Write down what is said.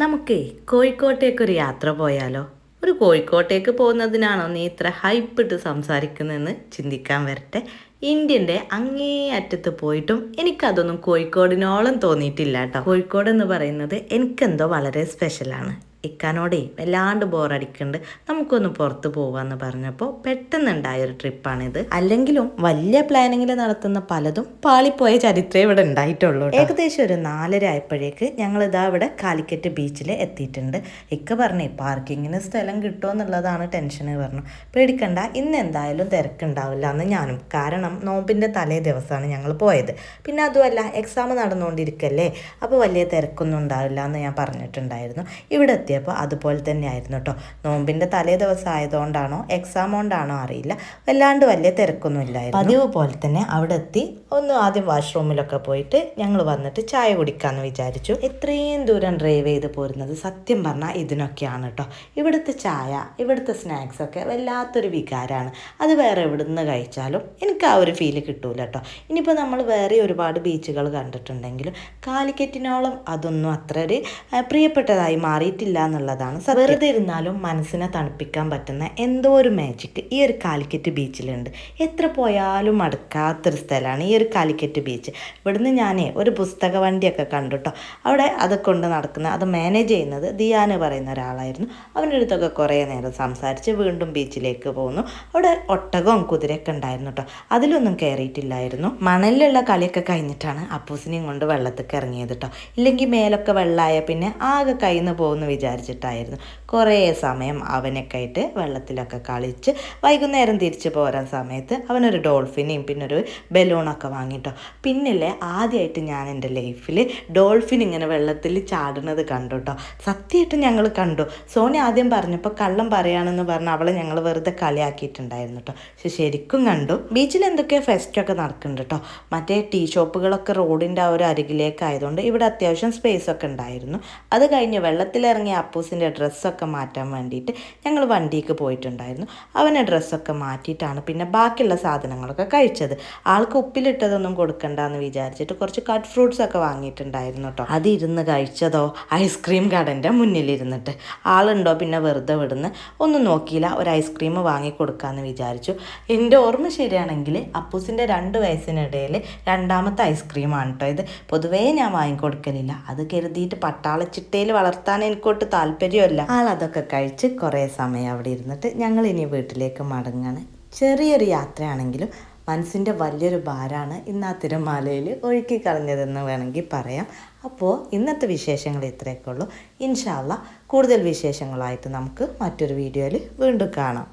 നമുക്കേ കോഴിക്കോട്ടേക്കൊരു യാത്ര പോയാലോ? ഒരു കോഴിക്കോട്ടേക്ക് പോകുന്നതിനാണോ നീ ഇത്ര ഹൈപ്പിട്ട് സംസാരിക്കുന്നതെന്ന് ചിന്തിക്കാൻ വരട്ടെ? ഇന്ത്യന്റെ അങ്ങേ അറ്റത്ത് പോയിട്ടും എനിക്കതൊന്നും കോഴിക്കോടിനോളം തോന്നിയിട്ടില്ല കേട്ടോ. കോഴിക്കോട് എന്ന് പറയുന്നത് എനിക്കെന്തോ വളരെ സ്പെഷ്യലാണ് ഇക്കാനോടേ വല്ലാണ്ട് ബോറടിക്കുന്നുണ്ട് നമുക്കൊന്ന് പുറത്ത് പോവാന്ന് പറഞ്ഞപ്പോൾ പെട്ടെന്നുണ്ടായൊരു ട്രിപ്പാണിത്. അല്ലെങ്കിലും വലിയ പ്ലാനിങ്ങിൽ നടത്തുന്ന പലതും പാളിപ്പോയ ചരിത്രമേ ഇവിടെ ഉണ്ടായിട്ടുള്ളൂ ഏകദേശം ഒരു നാലര ആയപ്പോഴേക്ക് ഞങ്ങൾ ഇതാ ഇവിടെ കാലിക്കറ്റ് ബീച്ചിൽ എത്തിയിട്ടുണ്ട്. ഇക്ക പറഞ്ഞേ പാർക്കിങ്ങിന് സ്ഥലം കിട്ടുമോ എന്നുള്ളതാണ് ടെൻഷൻ പറഞ്ഞു. പേടിക്കണ്ട ഇന്ന് എന്തായാലും തിരക്കുണ്ടാവില്ല എന്ന് ഞാനും. കാരണം നോമ്പിന്റെ തലേ ദിവസമാണ് ഞങ്ങൾ പോയത്. പിന്നെ അതുമല്ല എക്സാം നടന്നുകൊണ്ടിരിക്കല്ലേ അപ്പോൾ വലിയ തിരക്കൊന്നും ഉണ്ടാവില്ല എന്ന് ഞാൻ പറഞ്ഞിട്ടുണ്ടായിരുന്നു. ഇവിടെ എത്തിയപ്പോൾ അതുപോലെ തന്നെ ആയിരുന്നു കേട്ടോ. നോമ്പിന്റെ തലേ ദിവസം ആയതുകൊണ്ടാണോ എക്സാം കൊണ്ടാണോ അറിയില്ല. വല്ലാണ്ട് വലിയ തിരക്കൊന്നും ഇല്ലായിരുന്നു. പതിവ് പോലെ തന്നെ അവിടെ എത്തി ഒന്ന് ആദ്യം വാഷ്റൂമിലൊക്കെ പോയിട്ട് ഞങ്ങൾ വന്നിട്ട് ചായ കുടിക്കാമെന്ന് വിചാരിച്ചു. ഇത്രയും ദൂരം ഡ്രൈവ് ചെയ്ത് പോരുന്നത് സത്യം പറഞ്ഞാൽ ഇതിനൊക്കെയാണ് കേട്ടോ. ഇവിടുത്തെ ചായ ഇവിടുത്തെ സ്നാക്സ് ഒക്കെ വല്ലാത്തൊരു വികാരമാണ് അത് വേറെ എവിടെ നിന്ന് കഴിച്ചാലും എനിക്ക് ആ ഒരു ഫീൽ കിട്ടൂല കേട്ടോ. ഇനിയിപ്പോൾ നമ്മൾ വേറെ ഒരുപാട് ബീച്ചുകൾ കണ്ടിട്ടുണ്ടെങ്കിലും കാലിക്കറ്റിനോളം അതൊന്നും അത്ര ഒരു പ്രിയപ്പെട്ടതായി മാറിയിട്ടില്ല എന്നുള്ളതാണ് വെറുതെ ഇരുന്നാലും മനസ്സിനെ തണുപ്പിക്കാൻ പറ്റുന്ന എന്തോ ഒരു മാജിക് ഈ ഒരു കാലിക്കറ്റ് ബീച്ചിലുണ്ട് എത്ര പോയാലും മടുക്കാത്തൊരു സ്ഥലമാണ് ഈ ഒരു കാലിക്കറ്റ് ബീച്ച് ഇവിടുന്ന് ഞാനേ ഒരു പുസ്തക വണ്ടിയൊക്കെ കണ്ടു അവിടെ അത് കൊണ്ട് നടക്കുന്ന അത് മാനേജ് ചെയ്യുന്നത് ദിയാന് പറയുന്ന ഒരാളായിരുന്നു. അവന്റെ അടുത്തൊക്കെ കുറേ നേരം സംസാരിച്ച് വീണ്ടും ബീച്ചിലേക്ക് പോകുന്നു അവിടെ ഒട്ടകവും കുതിരയൊക്കെ ഉണ്ടായിരുന്നു കേട്ടോ അതിലൊന്നും കയറിയിട്ടില്ലായിരുന്നു മണലിലുള്ള കളിയൊക്കെ കഴിഞ്ഞിട്ടാണ് അപ്പൂസിനെയും കൊണ്ട് വെള്ളത്തേക്ക് ഇറങ്ങിയത് കേട്ടോ ഇല്ലെങ്കിൽ മേലൊക്കെ വെള്ളമായ പിന്നെ ആകെ കയ്യിൽ നിന്ന് പോകുമെന്ന് വിചാരിച്ചിട്ടായിരുന്നു. കുറേ സമയം അവനൊക്കെ ആയിട്ട് വെള്ളത്തിലൊക്കെ കളിച്ച് വൈകുന്നേരം തിരിച്ചു പോരാൻ സമയത്ത് അവനൊരു ഡോൾഫിനെയും പിന്നെ ഒരു ബലൂണൊക്കെ വാങ്ങിട്ടോ. പിന്നില്ലേ ആദ്യമായിട്ട് ഞാൻ എന്റെ ലൈഫിൽ ഡോൾഫിൻ ഇങ്ങനെ വെള്ളത്തിൽ ചാടുന്നത് കണ്ടു കേട്ടോ സത്യമായിട്ട് ഞങ്ങൾ കണ്ടു. സോണി ആദ്യം പറഞ്ഞപ്പോൾ കള്ളം പറയാണെന്ന് പറഞ്ഞ് അവളെ ഞങ്ങൾ വെറുതെ കളിയാക്കിയിട്ടുണ്ടായിരുന്നു കേട്ടോ. പക്ഷെ ശരിക്കും കണ്ടു. ബീച്ചിൽ എന്തൊക്കെയോ ഫെസ്റ്റൊക്കെ നടക്കുന്നുണ്ട് കേട്ടോ. മറ്റേ ടീ ഷോപ്പുകളൊക്കെ റോഡിന്റെ ആ ഒരു അരികിലേക്ക് ആയതുകൊണ്ട് ഇവിടെ അത്യാവശ്യം സ്പേസ് ഒക്കെ ഉണ്ടായിരുന്നു. അത് കഴിഞ്ഞ് വെള്ളത്തിലിറങ്ങിയ അപ്പൂസിന്റെ ഡ്രസ്സൊക്കെ മാറ്റാൻ വേണ്ടിയിട്ട് ഞങ്ങൾ വണ്ടിക്ക് പോയിട്ടുണ്ടായിരുന്നു. അവനെ ഡ്രസ്സൊക്കെ മാറ്റിയിട്ടാണ് പിന്നെ ബാക്കിയുള്ള സാധനങ്ങളൊക്കെ കഴിച്ചത്. ആൾക്ക് ഉപ്പിലിട്ടതൊന്നും കൊടുക്കണ്ട എന്ന് വിചാരിച്ചിട്ട് കുറച്ച് കട്ട് ഫ്രൂട്ട്സ് ഒക്കെ വാങ്ങിയിട്ടുണ്ടായിരുന്നു കേട്ടോ. അതിരുന്ന് കഴിച്ചതോ? ഐസ്ക്രീം കടന്റെ മുന്നിലിരുന്നിട്ട്. ആളുണ്ടോ പിന്നെ വെറുതെ വിടുന്ന്? ഒന്നും നോക്കിയില്ല. ഒരു ഐസ്ക്രീം വാങ്ങി കൊടുക്കാമെന്ന് വിചാരിച്ചു. എന്റെ ഓർമ്മ ശരിയാണെങ്കിൽ അപ്പൂസിന്റെ രണ്ട് വയസ്സിനിടയിൽ രണ്ടാമത്തെ ഐസ്ക്രീമാണ് കേട്ടോ ഇത്. പൊതുവേ ഞാൻ വാങ്ങിക്കൊടുക്കലില്ല. അത് കരുതിയിട്ട് പട്ടാളച്ചിട്ടയിൽ വളർത്താൻ എനിക്കൊട്ട് താല്പര്യമല്ല. ആൾ അതൊക്കെ കഴിച്ച് കുറേ സമയം അവിടെ ഇരുന്നിട്ട് ഞങ്ങൾ ഇനി വീട്ടിലേക്ക് മടങ്ങാണ്. ചെറിയൊരു യാത്രയാണെങ്കിലും മനസ്സിന്റെ വലിയൊരു ഭാരമാണ് ഇന്ന് ആ തിരമാലയിൽ ഒഴുക്കി കളഞ്ഞതെന്ന് വേണമെങ്കിൽ പറയാം. അപ്പോൾ ഇന്നത്തെ വിശേഷങ്ങൾ ഇത്രയൊക്കെ ഉള്ളൂ. ഇൻഷാല്ല കൂടുതൽ വിശേഷങ്ങളായിട്ട് നമുക്ക് മറ്റൊരു വീഡിയോയിൽ വീണ്ടും കാണാം.